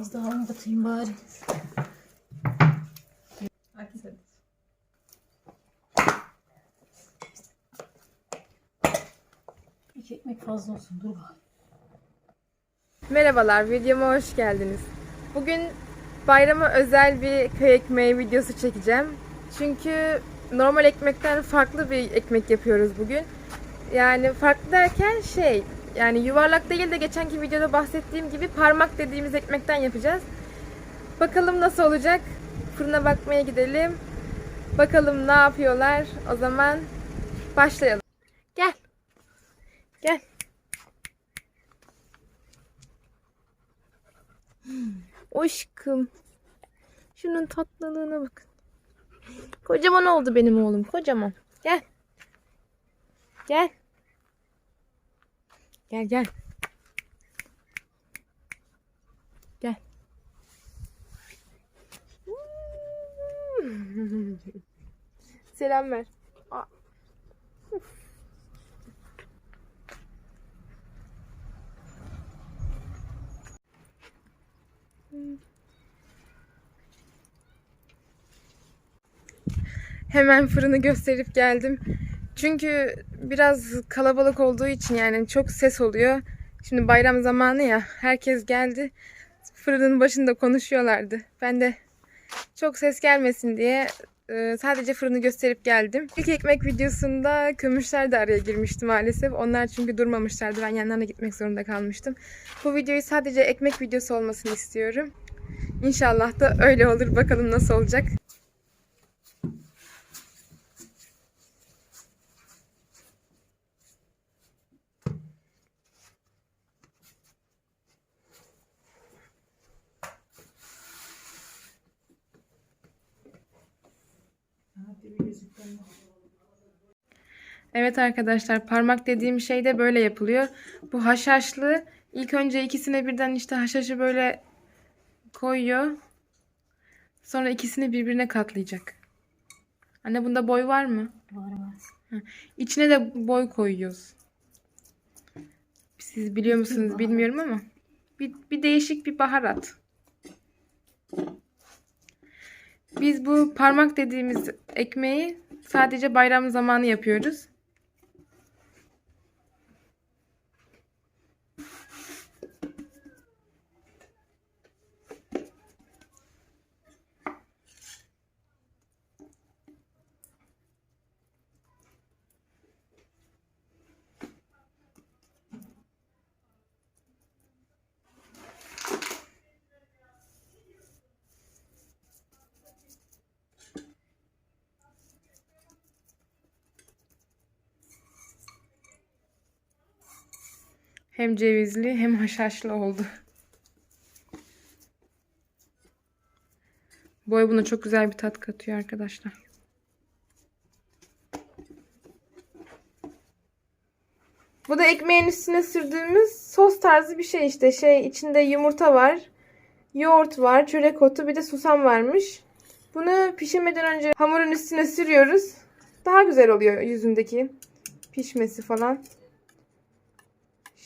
Az daha un katayım bari. Hadi. İki ekmek fazla olsun. Dur bak. Merhabalar, videoma hoş geldiniz. Bugün bayrama özel bir köy ekmeği videosu çekeceğim. Çünkü normal ekmekten farklı bir ekmek yapıyoruz bugün. Yani farklı derken şey, yani yuvarlak değil de geçenki videoda bahsettiğim gibi parmak dediğimiz ekmekten yapacağız. Bakalım nasıl olacak? Fırına bakmaya gidelim. Bakalım ne yapıyorlar. O zaman başlayalım. Gel. Gel. Aşkım. Şunun tatlılığına bakın. Kocaman oldu benim oğlum. Kocaman. Gel. Gel. Gel gel. Gel. Selam ver. Hemen fırını gösterip geldim. Çünkü biraz kalabalık olduğu için yani çok ses oluyor. Şimdi bayram zamanı ya herkes geldi. Fırının başında konuşuyorlardı. Ben de çok ses gelmesin diye e, sadece fırını gösterip geldim. İlk ekmek videosunda kömüşler de araya girmişti maalesef. Onlar çünkü durmamışlardı. Ben yanlarına gitmek zorunda kalmıştım. Bu videoyu sadece ekmek videosu olmasını istiyorum. İnşallah da öyle olur. Bakalım nasıl olacak. Evet arkadaşlar parmak dediğim şey de böyle yapılıyor. Bu haşhaşlı ilk önce ikisine birden işte haşhaşı böyle koyuyor. Sonra ikisini birbirine katlayacak. Anne bunda boy var mı? Var var. İçine de boy koyuyoruz. Siz biliyor musunuz bilmiyorum ama bir, bir değişik bir baharat. Biz bu parmak dediğimiz ekmeği sadece bayram zamanı yapıyoruz. Hem cevizli hem haşhaşlı oldu. Boy buna çok güzel bir tat katıyor arkadaşlar. Bu da ekmeğin üstüne sürdüğümüz sos tarzı bir şey işte. Şey içinde yumurta var, yoğurt var, çörek otu bir de susam varmış. Bunu pişirmeden önce hamurun üstüne sürüyoruz. Daha güzel oluyor yüzündeki pişmesi falan.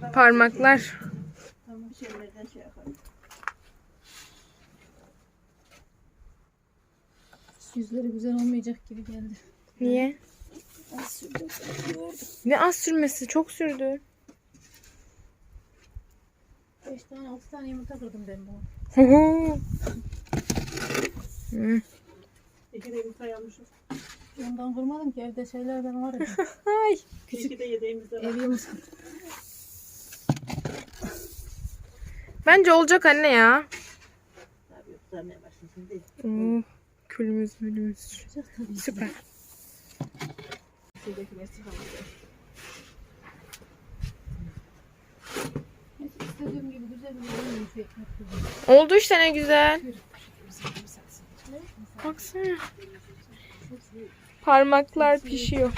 Parmaklar. Yüzleri güzel olmayacak gibi geldi. Niye? Az. Yoğurdum. Ne az sürmesi? Çok sürdü. Beş tane altı tane yumurta kırdım ben bunu. Hı. İki de yumurta yanmışız. Ondan kırmadım ki evde şeylerden var ya. Ay. İki de yediğimizde var. Ev yumurta. Bence olacak anne ya. Oo, külümüz mülümüz. Süper. Oldu işte ne güzel. Baksana. Parmaklar pişiyor.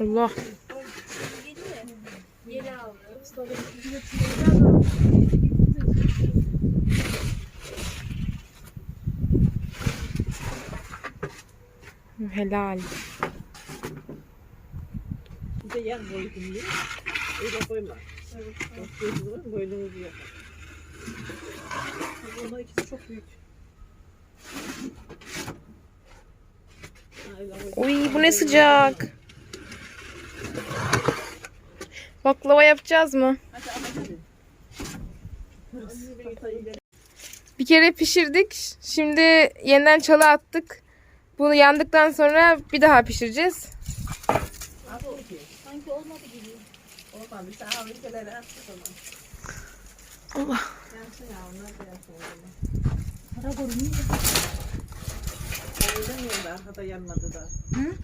Allah. Helal. Bir de yan boydum diye. Öyle koyma. Evet. Gözünü boynunuzu yapar. Bunlar ikisi çok büyük. Uy bu ne sıcak. Baklava yapacağız mı? Ama. Bir kere pişirdik. Şimdi yeniden çalı attık. Bunu yandıktan sonra bir daha pişireceğiz. Sanki olmadı gibi. Olmamış. Daha ülkelere attık onu. Allah. Yansın ya onlar da yansın. Para görünüyor. Oyunda mı yandı? Arkada yanmadı da. Hı?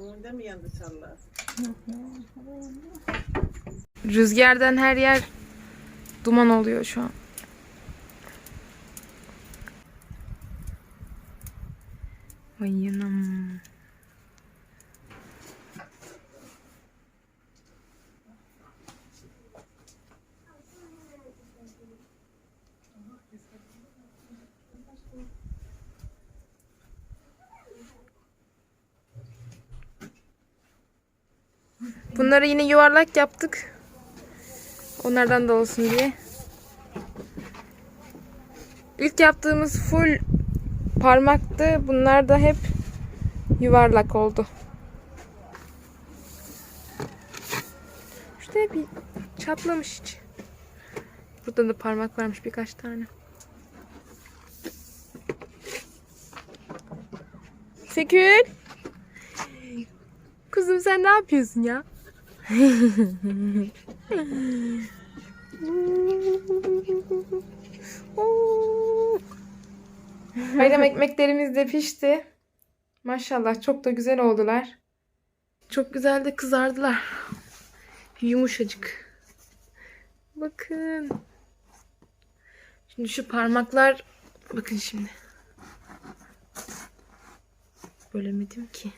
Oyunda mı yandı çarlar? Rüzgardan her yer duman oluyor şu an. Ay yanam. Bunları yine yuvarlak yaptık. Onlardan da olsun diye. İlk yaptığımız full parmaktı. Bunlar da hep yuvarlak oldu. İşte bir çatlamış hiç. Burada da parmak varmış birkaç tane. Sekül. Kızım sen ne yapıyorsun ya? Bayram ekmeklerimiz de pişti. Maşallah çok da güzel oldular. Çok güzel de kızardılar. Yumuşacık. Bakın. Şimdi şu parmaklar bakın şimdi. Bölemedim ki.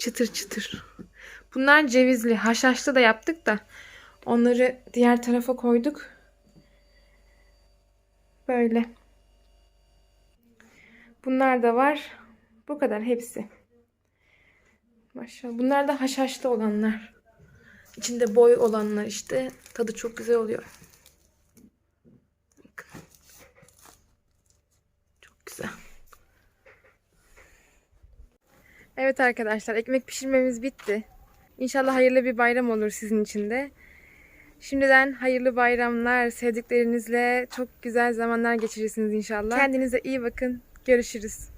Çıtır çıtır. Bunlar cevizli. Haşhaşlı da yaptık da. Onları diğer tarafa koyduk. Böyle. Bunlar da var. Bu kadar hepsi. Maşallah. Bunlar da haşhaşlı olanlar. İçinde boy olanlar işte. Tadı çok güzel oluyor. Bakın. Çok güzel. Evet arkadaşlar ekmek pişirmemiz bitti. İnşallah hayırlı bir bayram olur sizin için de. Şimdiden hayırlı bayramlar. Sevdiklerinizle çok güzel zamanlar geçirirsiniz inşallah. Kendinize iyi bakın. Görüşürüz.